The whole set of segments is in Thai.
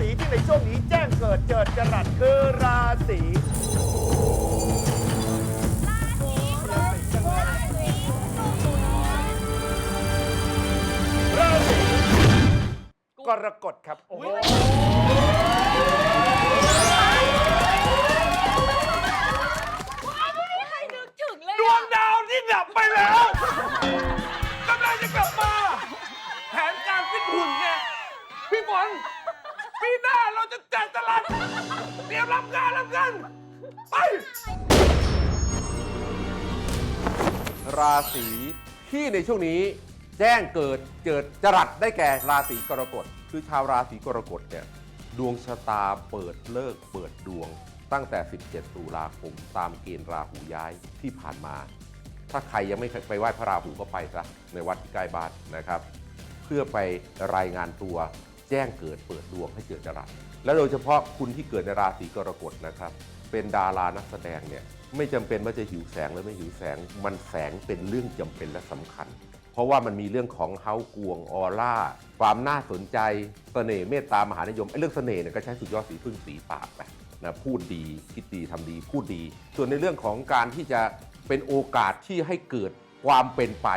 ศีที่ในช่วงนี้แจ้งเกิดเจิดจรัสคือราศีราศีกรกฎครับโอ้โหใครนึกถึงเลยดวงดาวที่ดับไปแล้วกำลังจะกลับมา แผนการฟิตหุ่นไงพี่ฝน ปีหน้าเราจะจัดตลาดเตรียมรับงานรับกันไป ราศีที่ในช่วงนี้แจ้งเกิดเจิดจรัสได้แก่ราศีกรกฎ คือชาวราศีกรกฎเนี่ยดวงชะตาเปิดเลิกเปิดดวงตั้งแต่ 17 ตุลาคมตามเกณฑ์ราหูย้ายที่ผ่านมา ถ้าใครยังไม่เคยไปไหว้พระราหูก็ไปซะในวัดที่ใกล้บ้านนะครับ เพื่อไปรายงานตัว แจ้งเกิดเปิดดวงให้เจิดจรัสและโดยเฉพาะคุณที่เกิดในราศีกรกฎนะครับ เป็นดารานักแสดงเนี่ยไม่จำเป็นว่าจะหิวแสงหรือไม่หิวแสง มันแสงเป็นเรื่องจำเป็นและสำคัญ เพราะว่ามันมีเรื่องของเฮากวงออร่า ความน่าสนใจเสน่ห์เมตตามหานิยมไอ้เรื่องเสน่ห์เนี่ยก็ใช้สุดยอดสีพึ่งสีปากไปนะพูดดีคิดดีทำดี พูดดี ส่วนในเรื่องของการที่จะเป็นโอกาสที่ให้เกิดความเป็นไป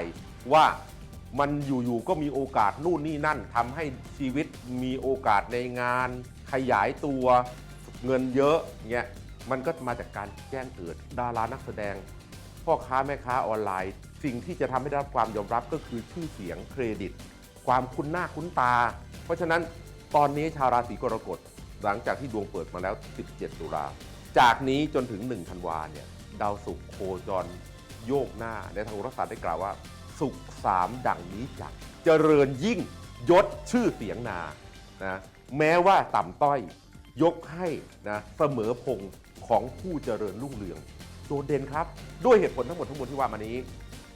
ว่า มันอยู่ๆก็มีโอกาสนู่นนี่นั่นทำให้ชีวิตมีโอกาสในงาน ขยายตัวเงินเยอะเงี้ยมันก็มาจากการแจ้งเกิดดารานักแสดง พ่อค้าแม่ค้าออนไลน์ สิ่งที่จะทำให้ได้รับความยอมรับก็คือชื่อเสียงเครดิต ความคุ้นหน้าคุ้นตา เพราะฉะนั้นตอนนี้ชาวราศีกรกฎหลังจากที่ดวงเปิดมาแล้ว 17 ตุลา จากนี้จนถึง 1 ธันวาเนี่ย ดาวศุกร์โคจรโยกหน้า ในทางโหราศาสตร์ได้กล่าวว่า สุขสามดังนี้จักเจริญยิ่งยศชื่อเสียงนานะแม้ว่าต่ำต้อยยกให้นะเสมอพงของผู้เจริญรุ่งเรืองโดดเด่นครับ ด้วยเหตุผลทั้งหมดทั้งมวลที่ว่ามานี้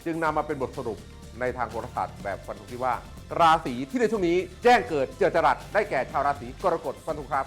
จึงนำมาเป็นบทสรุปในทางโหราศาสตร์แบบฟันธงที่ว่า ราศีที่ในช่วงนี้แจ้งเกิดเจอจรัสได้แก่ชาวราศีกรกฎฟันธงครับ